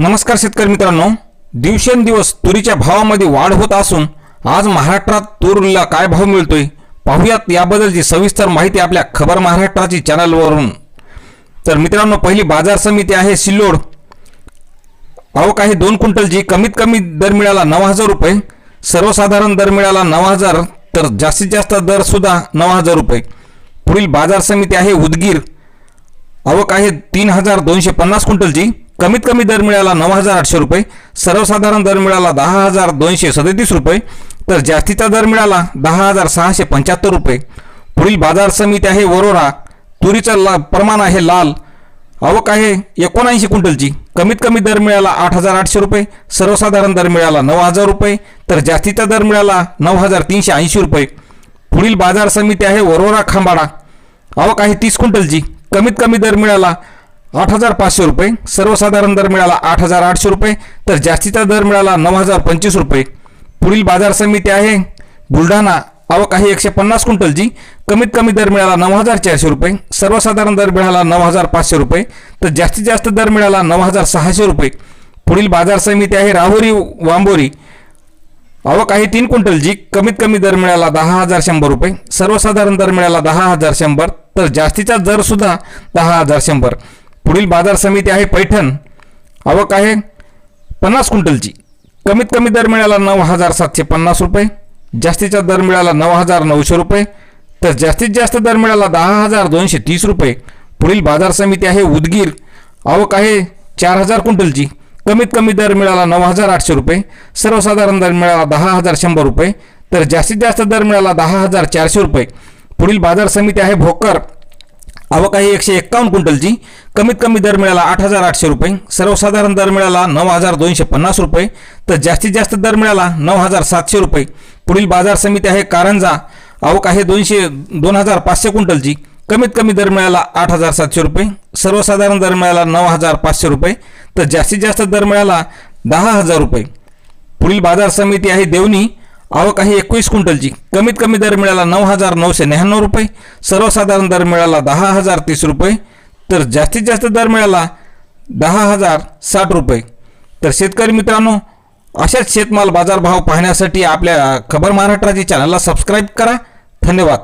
नमस्कार शेतकरी मित्रांनो. दिवसेंदिवस तुरीच्या भावामध्ये वाढ होत असून आज महाराष्ट्रात तुरीला काय भाव मिळतोय? पाहूयात याबद्दलची सविस्तर माहिती आपल्या खबर महाराष्ट्राची चॅनलवरून. तर मित्रांनो पहिली बाजार समिती आहे सिल्लोड. आवक आहे दोन क्विंटलची. कमीत कमी दर मिळाला नऊ हजार रुपये. सर्वसाधारण दर मिळाला नऊ हजार तर जास्तीत जास्त दर सुद्धा नऊ हजार रुपये. पुढील बाजार समिती आहे उदगीर. आवक आहे तीन हजार दोनशे पन्नास क्विंटलची. कमीत कमी दर मिळाला नऊ हजार आठशे रुपये सर्वसाधारण दर मिळाला दहा हजार दोनशे सदतीस रुपये तर जास्तीचा दर मिळाला दहा हजार सहाशे पंच्याहत्तर रुपये. पुढील बाजार समिती आहे वरोरा तुरीचं ला प्रमाण आहे लाल आवक आहे एकोणऐंशी क्विंटलची. कमीत कमी दर मिळाला आठ हजार आठशे रुपये सर्वसाधारण दर मिळाला नऊ हजार रुपये तर जास्तीचा दर मिळाला नऊ हजार तीनशे ऐंशी रुपये. पुढील बाजार समिती आहे वरोरा खांबाडा आवक आहे तीस क्विंटलची. कमीत कमी दर मिळाला आठ हजार पाचशे रुपये. सर्वसाधारण दर मिळाला आठ हजार आठशे रुपये. तर जास्तीचा दर मिळाला नऊ हजार पंचवीस रुपये. पुढील बाजार समिती आहे. बुलढाणा आवक आहे एकशे पन्नास क्विंटलची कमीत कमी दर मिळाला नऊ हजार चारशे रुपये. सर्वसाधारण दर मिळाला नऊ हजार पाचशे रुपये. तर जास्तीत जास्त दर मिळाला नऊ हजार सहाशे रुपये. पुढील बाजार समिती आहे राहुरी वांबोरी. आवक आहे तीन क्विंटलची कमीत कमी दर मिळाला दहा हजार शंभर रुपये. सर्वसाधारण दर मिळाला दहा हजार शंभर. तर जास्तीचा दरसुद्धा दहा हजार शंभर. पुढील बाजार समिती आहे पैठण. आवक आहे पन्नास क्विंटलची. कमीत कमी दर मिळाला नऊ हजार सातशे पन्नास रुपये. जास्तीचा दर मिळाला नऊ हजार नऊशे रुपये. तर जास्तीत जास्त दर मिळाला दहा हजार दोनशे तीस रुपये. पुढील बाजार समिती आहे उदगीर. आवक आहे चार हजार क्विंटलची. कमीत कमी दर मिळाला नऊ हजार आठशे रुपये. सर्वसाधारण दर मिळाला दहा हजार शंभर रुपये. तर जास्तीत जास्त दर मिळाला दहा हजार चारशे रुपये. पुढील बाजार समिती आहे भोकर. आवक आहे एकशे एक्कावन्न क्विंटलची. कमीत कमी दर मिळाला आठ हजार आठशे रुपये. सर्वसाधारण दर मिळाला नऊ हजार दोनशे पन्नास रुपये. तर जास्तीत जास्त दर मिळाला नऊ हजार सातशे रुपये. पुढील बाजार समिती आहे कारंजा. आवक आहे दोनशे दोन हजार पाचशे क्विंटलची. कमीत कमी दर मिळाला आठ हजार सातशे रुपये. सर्वसाधारण दर मिळाला नऊ हजार पाचशे रुपये. तर जास्तीत जास्त दर मिळाला दहा हजार रुपये. पुढील बाजार समिती आहे देवणी. आवक आहे एकवीस क्विंटलची. कमीत कमी दर मिळाला नऊ हजार नऊशे न्याण्णव रुपये. सर्वसाधारण दर मिळाला दहा हजार तीस रुपये. तर जास्तीत जास्त दर मिळाला दहा हजार साठ रुपये. तर शेतकरी मित्रांनो अशाच शेतमाल बाजारभाव पाहण्यासाठी आपल्या खबर महाराष्ट्राची चॅनलला सबस्क्राईब करा. धन्यवाद.